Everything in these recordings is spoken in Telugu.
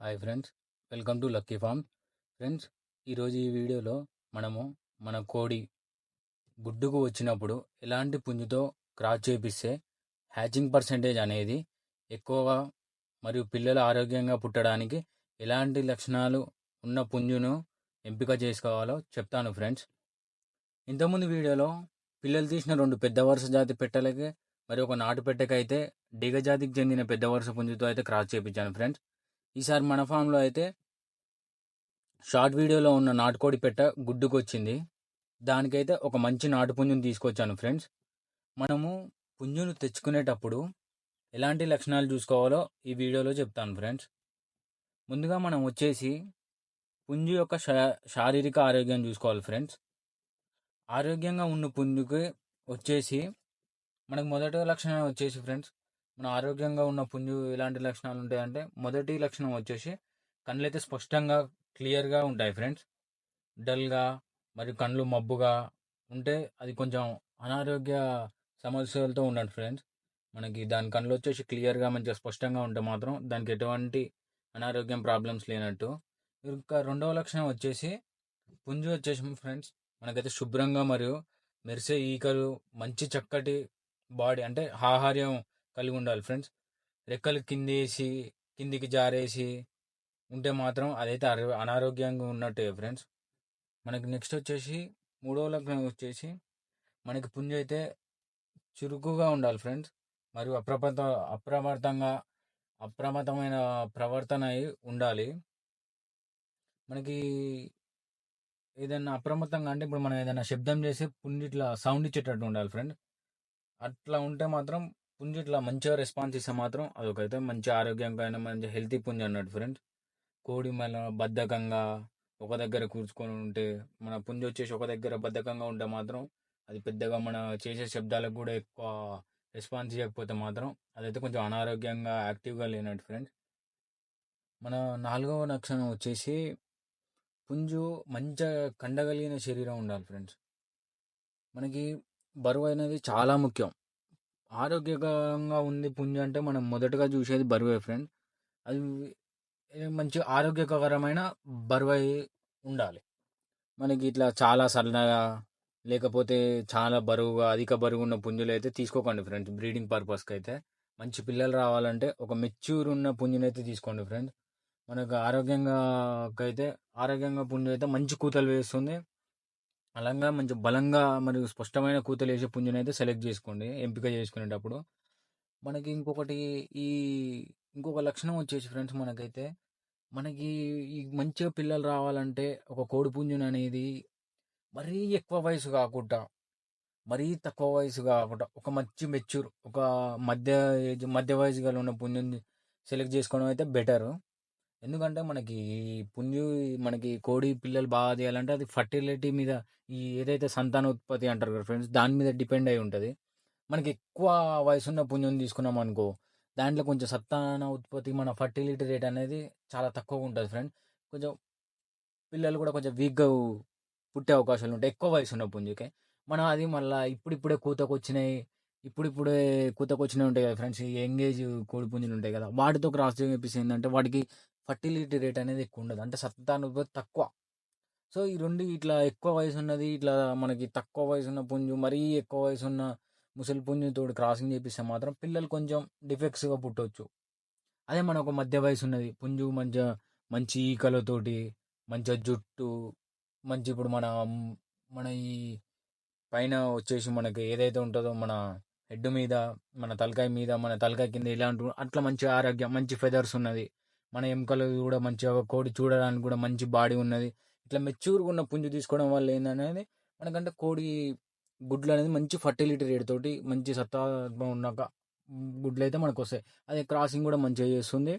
Hi friends welcome to lucky farm friends ఈరోజు ఈ వీడియోలో మనము మన కోడి గుడ్డుకు వచ్చినప్పుడు ఎలాంటి పుంజుతో క్రాస్ చేపిస్తే హ్యాచింగ్ పర్సంటేజ్ అనేది ఎక్కువగా మరియు పిల్లలు ఆరోగ్యంగా పుట్టడానికి ఎలాంటి లక్షణాలు ఉన్న పుంజును ఎంపిక చేసుకోవాలో చెప్తాను ఫ్రెండ్స్ ఇంతకుముందు వీడియోలో పిల్లలు తీసిన రెండు పెద్ద వరుస జాతి పెట్టలకి మరి ఒక నాటు పెట్టకైతే డిగజాతికి చెందిన పెద్ద వరుస పుంజుతో అయితే క్రాస్ చేపించాను ఫ్రెండ్స్ ఈసారి మన ఫామ్లో అయితే షార్ట్ వీడియోలో ఉన్న నాటుకోడి పెట్ట గుడ్డుకు వచ్చింది దానికైతే ఒక మంచి నాటు పుంజుని తీసుకొచ్చాను ఫ్రెండ్స్. మనము పుంజును తెచ్చుకునేటప్పుడు ఎలాంటి లక్షణాలు చూసుకోవాలో ఈ వీడియోలో చెప్తాను ఫ్రెండ్స్. ముందుగా మనం వచ్చేసి పుంజు యొక్క శారీరక ఆరోగ్యం చూసుకోవాలి ఫ్రెండ్స్. ఆరోగ్యంగా ఉన్న పుంజుకి వచ్చేసి మనకు మొదటి లక్షణం వచ్చేసి ఫ్రెండ్స్ మన ఆరోగ్యంగా ఉన్న పుంజు ఎలాంటి లక్షణాలు ఉంటాయంటే మొదటి లక్షణం వచ్చేసి కళ్ళు అయితే స్పష్టంగా క్లియర్గా ఉంటాయి ఫ్రెండ్స్. డల్గా మరియు కళ్ళు మబ్బుగా ఉంటే అది కొంచెం అనారోగ్య సమస్యలతో ఉండండి ఫ్రెండ్స్. మనకి దాని కళ్ళు వచ్చేసి క్లియర్గా మంచిగా స్పష్టంగా ఉంటే మాత్రం దానికి ఎటువంటి అనారోగ్యం ప్రాబ్లమ్స్ లేనట్టు. ఇంకా రెండవ లక్షణం వచ్చేసి పుంజు వచ్చేసి ఫ్రెండ్స్ మనకైతే శుభ్రంగా మరియు మెరిసే ఈకలు మంచి చక్కటి బాడీ అంటే ఆహార్యం కలిగి ఉండాలి ఫ్రెండ్స్. రెక్కలు కిందేసి కిందికి జారేసి ఉంటే మాత్రం అదైతే అనారోగ్యంగా ఉన్నట్టే ఫ్రెండ్స్. మనకి నెక్స్ట్ వచ్చేసి మూడో లగ్నం వచ్చేసి మనకి పుంజ అయితే చురుకుగా ఉండాలి ఫ్రెండ్స్. మరియు అప్రమత్త అప్రమత్తంగా అప్రమత్తమైన ప్రవర్తన అయి ఉండాలి. మనకి ఏదైనా అప్రమత్తంగా అంటే ఇప్పుడు మనం ఏదైనా శబ్దం చేసి పుంజు ఇట్లా సౌండ్ ఇచ్చేటట్టు ఉండాలి ఫ్రెండ్. అట్లా ఉంటే మాత్రం పుంజు ఇట్లా మంచిగా రెస్పాన్స్ ఇస్తే మాత్రం అదొకైతే మంచి ఆరోగ్యంగా అయినా మంచి హెల్తీ పుంజు అన్నట్టు ఫ్రెండ్స్ కోడి మన బద్ధకంగా ఒక దగ్గర కూర్చుకొని ఉంటే మన పుంజు వచ్చేసి ఒక దగ్గర బద్ధకంగా ఉంటే మాత్రం అది పెద్దగా మన చేసే శబ్దాలకు కూడా ఎక్కువ రెస్పాన్స్ ఇవ్వకపోతే మాత్రం అదైతే కొంచెం అనారోగ్యంగా యాక్టివ్గా లేనట్టు ఫ్రెండ్స్ మన నాలుగవ లక్షణం వచ్చేసి పుంజు మంచిగా కండగలిగిన శరీరం ఉండాలి ఫ్రెండ్స్ మనకి బరువు అనేది చాలా ముఖ్యం. ఆరోగ్యకరంగా ఉంది పుంజు అంటే మనం మొదటగా చూసేది బరువే ఫ్రెండ్ అది మంచి ఆరోగ్యకరమైన బరువై ఉండాలి. మనకి ఇట్లా చాలా సన్నగా లేకపోతే చాలా బరువుగా అధిక బరువు ఉన్న పుంజులు అయితే తీసుకోకండి ఫ్రెండ్స్ బ్రీడింగ్ పర్పస్కి అయితే మంచి పిల్లలు రావాలంటే ఒక మెచ్యూర్ ఉన్న పుంజుని అయితే తీసుకోండి ఫ్రెండ్స్ మనకు ఆరోగ్యంగా అయితే ఆరోగ్యంగా పుంజు అయితే మంచి కూతలు వేస్తుంది. అలాగా మంచి బలంగా మరియు స్పష్టమైన కూతలు వేసే పుంజుని అయితే సెలెక్ట్ చేసుకోండి ఎంపిక చేసుకునేటప్పుడు. మనకి ఇంకొకటి ఈ ఇంకొక లక్షణం వచ్చేసి ఫ్రెండ్స్ మనకైతే మనకి ఈ మంచిగా పిల్లలు రావాలంటే ఒక కోడి పుంజుని అనేది మరీ ఎక్కువ వయసు కాకుండా మరీ తక్కువ వయసు కాకుండా ఒక మంచి మెచ్యూర్ ఒక మధ్య ఏజ్ మధ్య వయసు గల ఉన్న పుంజుని సెలెక్ట్ చేసుకోవడం అయితే బెటరు ఎందుకంటే మనకి పుంజు మనకి కోడి పిల్లలు బాగా తీయాలంటే అది ఫర్టిలిటీ మీద ఈ ఏదైతే సంతాన ఉత్పత్తి అంటారు కదా ఫ్రెండ్స్ దాని మీద డిపెండ్ అయి ఉంటుంది. మనకి ఎక్కువ వయసున్న పుంజుని తీసుకున్నాం అనుకో దాంట్లో కొంచెం సంతాన ఉత్పత్తి మన ఫర్టిలిటీ రేట్ అనేది చాలా తక్కువగా ఉంటుంది ఫ్రెండ్ కొంచెం పిల్లలు కూడా కొంచెం వీక్గా పుట్టే అవకాశాలు ఉంటాయి. ఎక్కువ వయసు ఉన్న పుంజుకి మనం అది మళ్ళీ ఇప్పుడిప్పుడే కూతకు వచ్చినాయి ఇప్పుడిప్పుడే కూతకు వచ్చినాయి ఉంటాయి కదా ఫ్రెండ్స్ ఎంగేజ్ కోడి పుంజులు ఉంటాయి కదా వాటితో క్రాస్ చేపిస్తే ఏంటంటే వాటికి ఫర్టిలిటీ రేట్ అనేది ఎక్కువ ఉండదు. అంటే ఉత్పత్తి తక్కువ. సో ఈ రెండు ఇట్లా ఎక్కువ వయసు ఉన్నది ఇట్లా మనకి తక్కువ వయసు ఉన్న పుంజు మరీ ఎక్కువ వయసు ఉన్న ముసలి పుంజుతో క్రాసింగ్ చేపిస్తే మాత్రం పిల్లలు కొంచెం డిఫెక్ట్స్గా పుట్టవచ్చు అదే మన ఒక మధ్య వయసు ఉన్నది పుంజు మంచిగా మంచి ఈకలతోటి మంచి జుట్టు మంచి ఇప్పుడు మన మన ఈ పైన వచ్చేసి మనకి ఏదైతే ఉంటుందో మన హెడ్ మీద మన తలకాయ మీద మన తలకాయ కింద ఇలాంటి అట్లా మంచి ఆరోగ్యం మంచి ఫెదర్స్ ఉన్నది. మన ఎముకలు కూడా మంచిగా కోడి చూడడానికి కూడా మంచి బాడీ ఉన్నది. ఇట్లా మెచ్యూర్గా ఉన్న పుంజు తీసుకోవడం వల్ల ఏందనేది మనకంటే కోడి గుడ్లు అనేది మంచి ఫర్టిలిటీ రేట్ తోటి మంచి సత్తా ఉన్నాక గుడ్లు అయితే మనకు వస్తాయి. అదే క్రాసింగ్ కూడా మంచిగా చేస్తుంది.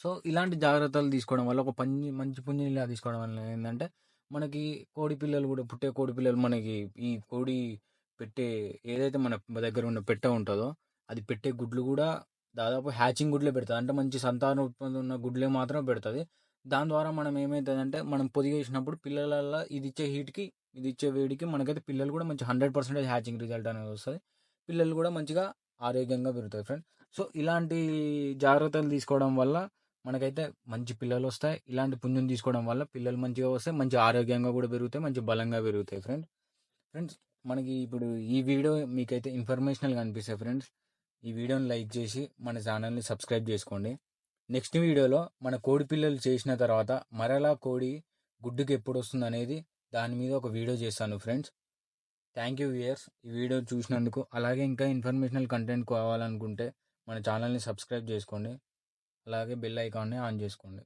సో ఇలాంటి జాగ్రత్తలు తీసుకోవడం వల్ల ఒక పంజి మంచి పుంజిని ఇలా తీసుకోవడం వల్ల ఏంటంటే మనకి కోడి పిల్లలు కూడా పుట్టే కోడి పిల్లలు మనకి ఈ కోడి పెట్టే ఏదైతే మన దగ్గర ఉన్న పెట్ట ఉంటుందో అది పెట్టే గుడ్లు కూడా దాదాపు హ్యాచింగ్ గుడ్లే పెడుతుంది. అంటే మంచి సంతాన ఉత్పత్తి ఉన్న గుడ్లే మాత్రమే పెడుతుంది. దాని ద్వారా మనం ఏమవుతుందంటే మనం పొదిగేసినప్పుడు పిల్లల ఇది ఇచ్చే హీట్కి ఇది ఇచ్చే వేడికి మనకైతే పిల్లలు కూడా మంచి హండ్రెడ్ పర్సెంటేజ్ హ్యాచింగ్ రిజల్ట్ అనేది వస్తుంది. పిల్లలు కూడా మంచిగా ఆరోగ్యంగా పెరుగుతాయి ఫ్రెండ్ సో ఇలాంటి జాగ్రత్తలు తీసుకోవడం వల్ల మనకైతే మంచి పిల్లలు వస్తాయి. ఇలాంటి పుంజుని తీసుకోవడం వల్ల పిల్లలు మంచిగా వస్తాయి మంచి ఆరోగ్యంగా కూడా పెరుగుతాయి మంచి బలంగా పెరుగుతాయి ఫ్రెండ్స్ ఫ్రెండ్స్ మనకి ఇప్పుడు ఈ వీడియో మీకైతే ఇన్ఫర్మేషనల్గా అనిపిస్తాయి ఫ్రెండ్స్ ఈ వీడియోని లైక్ చేసి మన ఛానల్ని సబ్స్క్రైబ్ చేసుకోండి. నెక్స్ట్ వీడియోలో మన కోడి పిల్లలు చేసిన తర్వాత మరలా కోడి గుడ్డుకి ఎప్పుడు వస్తుంది అనేది దాని మీద ఒక వీడియో చేస్తాను ఫ్రెండ్స్. థ్యాంక్ యూ వ్యూయర్స్ ఈ వీడియో చూసినందుకు అలాగే ఇంకా ఇన్ఫర్మేషనల్ కంటెంట్ కావాలనుకుంటే మన ఛానల్ని సబ్స్క్రైబ్ చేసుకోండి. అలాగే బెల్ ఐకాన్ని ఆన్ చేసుకోండి.